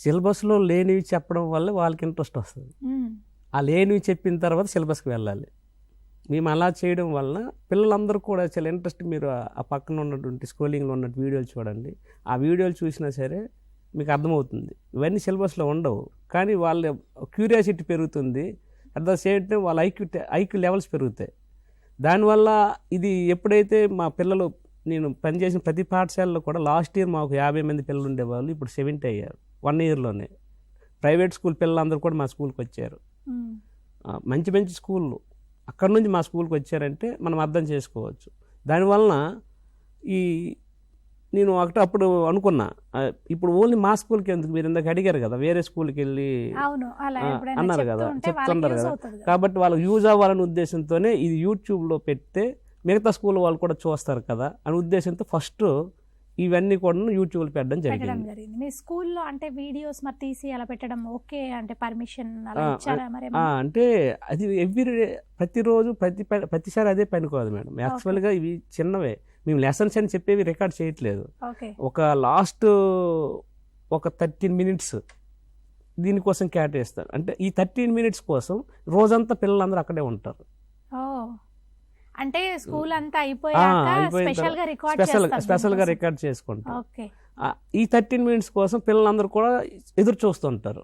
సిలబస్లో లేనివి చెప్పడం వల్ల వాళ్ళకి ఇంట్రెస్ట్ వస్తుంది. ఆ లేనివి చెప్పిన తర్వాత సిలబస్కి వెళ్ళాలి. మేము అలా చేయడం వలన పిల్లలందరూ కూడా చాలా ఇంట్రెస్ట్ మీరు ఆ- ఆ పక్కన ఉన్నటువంటి స్కూలింగ్లో ఉన్న వీడియోలు చూడండి. ఆ వీడియోలు చూసినా సరే మీకు అర్థమవుతుంది. ఇవన్నీ సిలబస్లో ఉండవు. కానీ వాళ్ళ క్యూరియాసిటీ పెరుగుతుంది. అట్ ద సేమ్ టైం వాళ్ళ ఐక్యూ ఐక్యూ లెవెల్స్ పెరుగుతాయి. దానివల్ల ఇది ఎప్పుడైతే మా పిల్లలు నేను పనిచేసిన ప్రతి పాఠశాలలో కూడా లాస్ట్ ఇయర్ మాకు యాభై మంది పిల్లలు ఉండేవాళ్ళు. ఇప్పుడు సెవెంటీ అయ్యారు. వన్ ఇయర్లోనే ప్రైవేట్ స్కూల్ పిల్లలందరూ కూడా మా స్కూల్కి వచ్చారు. మంచి మంచి స్కూళ్ళు. అక్కడ నుంచి మా స్కూల్కి వచ్చారంటే మనం అర్థం చేసుకోవచ్చు. దానివలన ఈ నేను ఒకటి అప్పుడు అనుకున్నా. ఇప్పుడు ఓన్లీ మా స్కూల్కి ఎందుకు? మీరు ఇందాక అడిగారు కదా వేరే స్కూల్కి వెళ్ళి అన్నారు కదా, చెప్తున్నారు కదా. కాబట్టి వాళ్ళకి యూజ్ అవ్వాలనే ఉద్దేశంతోనే ఇది యూట్యూబ్లో పెడితే మిగతా స్కూల్ వాళ్ళు కూడా చూస్తారు కదా అనే ఉద్దేశంతో ఫస్ట్ ఇవన్నీ కూడా యూట్యూబ్లో పెట్టడం పెట్టడం జరిగింది. జరిగింది. మీ స్కూల్లో అంటే వీడియోస్ మరి తీసి అలా పెట్టడం ఓకే అంటే పర్మిషన్ అలా ఆ, ఇచ్చారా మరి ఆ, అంటే అది ఎవ్రీ ప్రతిరోజు ప్రతి ప- ప్రతిసారి అదే పని కాదు మేడం యాక్చువల్గా ఇవి చిన్నవే. మేము లెసన్స్ అని చెప్పేవి రికార్డ్ చేయట్లేదు. ఓకే. ఒక లాస్ట్ ఒక థర్టీన్ మినిట్స్ దీనికోసం కేటాయిస్తారు. అంటే ఈ థర్టీన్ మినిట్స్ కోసం రోజంతా పిల్లలందరూ అక్కడే ఉంటారు. అంటే స్కూల్ అంతా అయిపోయాక స్పెషల్గా రికార్డ్ స్పెషల్ దీనికోసం. రికార్డ్ చేసుకుంటాం. ఈ థర్టీన్ మినిట్స్ కోసం పిల్లలందరూ కూడా ఎదురు చూస్తుంటారు.